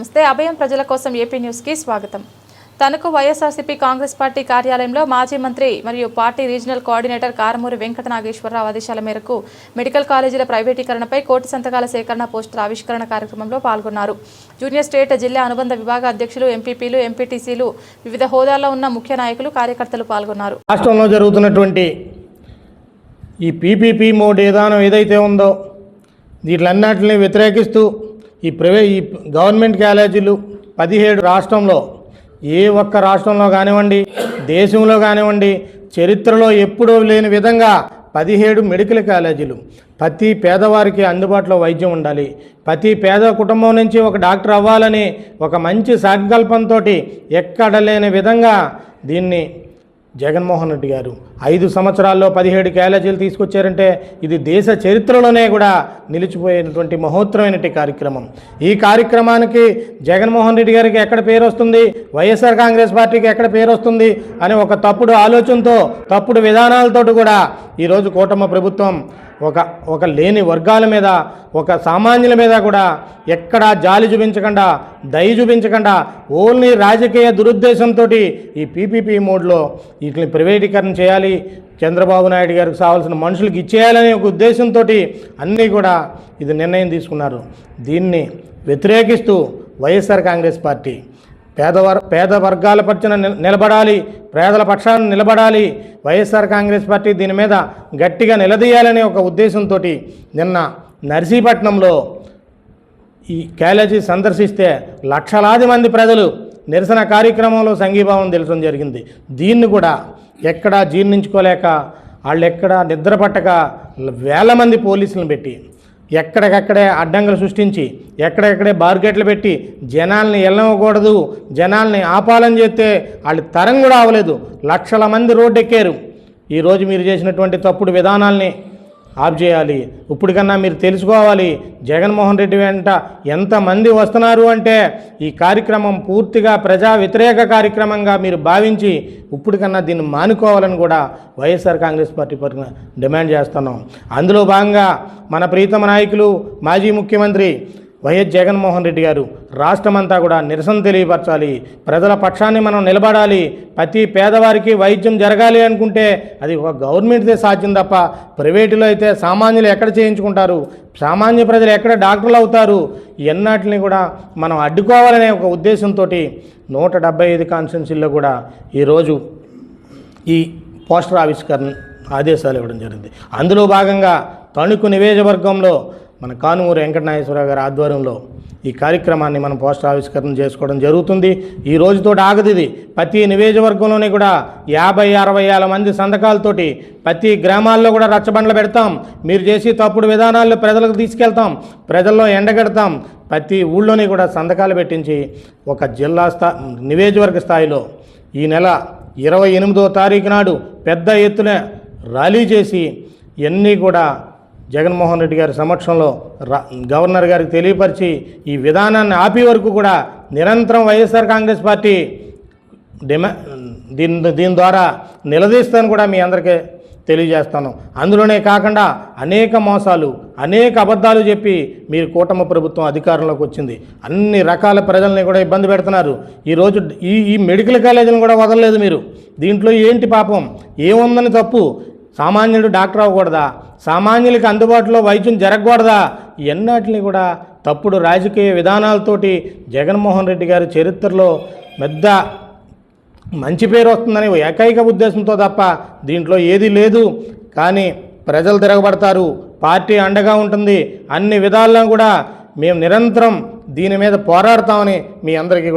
నమస్తే. అభయం ప్రజల కోసం ఏపీ న్యూస్కి స్వాగతం. తనకు వైఎస్ఆర్సీపీ కాంగ్రెస్ పార్టీ కార్యాలయంలో మాజీ మంత్రి మరియు party regional coordinator Karumuri Venkata Nageswararao ఆదేశాల మేరకు మెడికల్ కాలేజీల ప్రైవేటీకరణపై కోటి సంతకాల సేకరణ పోస్టుల ఆవిష్కరణ కార్యక్రమంలో పాల్గొన్నారు. జూనియర్ స్టేట్ జిల్లా అనుబంధ విభాగ అధ్యక్షులు ఎంపీపీలు ఎంపీటీసీలు వివిధ హోదాల్లో ఉన్న ముఖ్య నాయకులు కార్యకర్తలు పాల్గొన్నారు. రాష్ట్రంలో జరుగుతున్నటువంటి ఈ పీపీపీ మోడ్ విధానం ఏదైతే ఉందో వీటిలన్నింటినీ వ్యతిరేకిస్తూ ఈ ప్రైవే ఈ గవర్నమెంట్ కాలేజీలు పదిహేడు రాష్ట్రంలో ఏ ఒక్క రాష్ట్రంలో కానివ్వండి దేశంలో కానివ్వండి చరిత్రలో ఎప్పుడూ లేని విధంగా పదిహేడు మెడికల్ కాలేజీలు. ప్రతి పేదవారికి అందుబాటులో వైద్యం ఉండాలి. ప్రతి పేద కుటుంబం నుంచి ఒక డాక్టర్ అవ్వాలని ఒక మంచి సంకల్పంతో ఎక్కడ లేని విధంగా దీన్ని జగన్మోహన్ రెడ్డి గారు. ఐదు సంవత్సరాల్లో పదిహేడు క్యాలేజీలు తీసుకొచ్చారంటే ఇది దేశ చరిత్రలోనే కూడా నిలిచిపోయినటువంటి మహోత్తరమైనటువంటి కార్యక్రమం. ఈ కార్యక్రమానికి జగన్మోహన్ రెడ్డి గారికి ఎక్కడ పేరు వస్తుంది? వైఎస్ఆర్ కాంగ్రెస్ పార్టీకి ఎక్కడ పేరు వస్తుంది? అని ఒక తప్పుడు ఆలోచనతో తప్పుడు విధానాలతో కూడా ఈరోజు కూటమి ప్రభుత్వం ఒక ఒక లేని వర్గాల మీద ఒక సామాన్యుల మీద కూడా ఎక్కడా జాలి చూపించకుండా దయ చూపించకుండా ఓన్లీ రాజకీయ దురుద్దేశంతో ఈ పీపీపీ మోడ్లో వీటిని ప్రైవేటీకరణ చేయాలి చంద్రబాబు నాయుడు గారికి కావాల్సిన మనుషులకు ఇచ్చేయాలనే ఒక ఉద్దేశంతో అన్నీ కూడా ఇది నిర్ణయం తీసుకున్నారు. దీన్ని వ్యతిరేకిస్తూ వైఎస్ఆర్ కాంగ్రెస్ పార్టీ పేదవర్ పేద వర్గాల పక్షాన నిలబడాలి పేదల పక్షాన నిలబడాలి. వైఎస్ఆర్ కాంగ్రెస్ పార్టీ దీని మీద గట్టిగా నిలదీయాలనే ఒక ఉద్దేశంతో నిన్న నర్సీపట్నంలో ఈ కాలేజీ సందర్శిస్తే లక్షలాది మంది ప్రజలు నిరసన కార్యక్రమంలో సంఘీభావం తెలచడం జరిగింది. దీన్ని కూడా ఎక్కడా జీర్ణించుకోలేక వాళ్ళు ఎక్కడా నిద్రపట్టక వేల మంది పోలీసులను పెట్టి ఎక్కడికక్కడే అడ్డంకులు సృష్టించి ఎక్కడెక్కడే బార్గెట్లు పెట్టి జనాల్ని వెళ్ళకూడదు జనాల్ని ఆపాలని చేస్తే వాళ్ళు తరం కూడా అవ్వలేదు. లక్షల మంది రోడ్డు ఎక్కారు ఈరోజు మీరు చేసినటువంటి తప్పుడు విధానాల్ని ఆప్ చేయాలి. ఇప్పటికన్నా మీరు తెలుసుకోవాలి జగన్మోహన్ రెడ్డి వెంట ఎంతమంది వస్తున్నారు అంటే ఈ కార్యక్రమం పూర్తిగా ప్రజా వ్యతిరేక కార్యక్రమంగా మీరు భావించి ఇప్పటికన్నా దీన్ని మానుకోవాలని కూడా వైఎస్ఆర్ కాంగ్రెస్ పార్టీ పరంగా డిమాండ్ చేస్తున్నాం. అందులో భాగంగా మన ప్రీతమ నాయకులు మాజీ ముఖ్యమంత్రి వైఎస్ జగన్మోహన్ రెడ్డి గారు రాష్ట్రమంతా కూడా నిరసన తెలియపరచాలి. ప్రజల పక్షాన్ని మనం నిలబడాలి. ప్రతి పేదవారికి వైద్యం జరగాలి అనుకుంటే అది ఒక గవర్నమెంట్దే సాధ్యం తప్ప ప్రైవేటులో అయితే సామాన్యులు ఎక్కడ చేయించుకుంటారు? సామాన్య ప్రజలు ఎక్కడ డాక్టర్లు అవుతారు? ఎన్నాటిని కూడా మనం అడ్డుకోవాలనే ఒక ఉద్దేశంతో నూట డెబ్బై ఐదు కాన్స్టిట్యున్సీల్లో కూడా ఈరోజు ఈ పోస్టర్ ఆవిష్కరణ ఆదేశాలు ఇవ్వడం జరిగింది. అందులో భాగంగా తణుకు నియోజకవర్గంలో మన కానూరు వెంకటనాగేశ్వరరావు గారి ఆధ్వర్యంలో ఈ కార్యక్రమాన్ని మనం పోస్టర్ ఆవిష్కరణ చేసుకోవడం జరుగుతుంది. ఈ రోజుతో ఆగదు ఇది. ప్రతి నియోజకవర్గంలోని కూడా యాభై అరవై వేల మంది సంతకాలతోటి ప్రతి గ్రామాల్లో కూడా రచ్చబండ్లు పెడతాం. మీరు చేసి తప్పుడు విధానాల్లో ప్రజలకు తీసుకెళ్తాం. ప్రజల్లో ఎండగడతాం. ప్రతి ఊళ్ళోనే కూడా సంతకాలు పెట్టించి ఒక జిల్లా స్థా నియోజకవర్గ స్థాయిలో ఈ నెల ఇరవై ఎనిమిదో తారీఖు నాడు పెద్ద ఎత్తున ర్యాలీ చేసి ఇవన్నీ కూడా జగన్మోహన్ రెడ్డి గారి సమక్షంలో గవర్నర్ గారికి తెలియపరిచి ఈ విధానాన్ని ఆపే వరకు కూడా నిరంతరం వైఎస్ఆర్ కాంగ్రెస్ పార్టీ డిమా దీని దీని ద్వారా నిలదీస్తాను కూడా మీ అందరికీ తెలియజేస్తాను. అందులోనే కాకుండా అనేక మోసాలు అనేక అబద్ధాలు చెప్పి మీరు కూటమి ప్రభుత్వం అధికారంలోకి వచ్చింది. అన్ని రకాల ప్రజల్ని కూడా ఇబ్బంది పెడుతున్నారు. ఈరోజు ఈ ఈ మెడికల్ కాలేజీని కూడా వదలలేదు మీరు. దీంట్లో ఏంటి పాపం? ఏముందని తప్పు? సామాన్యుడు డాక్టర్ అవ్వకూడదా? సామాన్యులకి అందుబాటులో వైద్యం జరగకూడదా? ఎన్నటిని కూడా తప్పుడు రాజకీయ విధానాలతోటి జగన్మోహన్ రెడ్డి గారి చరిత్రలో పెద్ద మంచి పేరు వస్తుందని ఏకైక ఉద్దేశంతో తప్ప దీంట్లో ఏది లేదు. కానీ ప్రజలు తిరగబడతారు. పార్టీ అండగా ఉంటుంది. అన్ని విధాల్లో కూడా మేము నిరంతరం దీని మీద పోరాడతామని మీ అందరికీ కూడా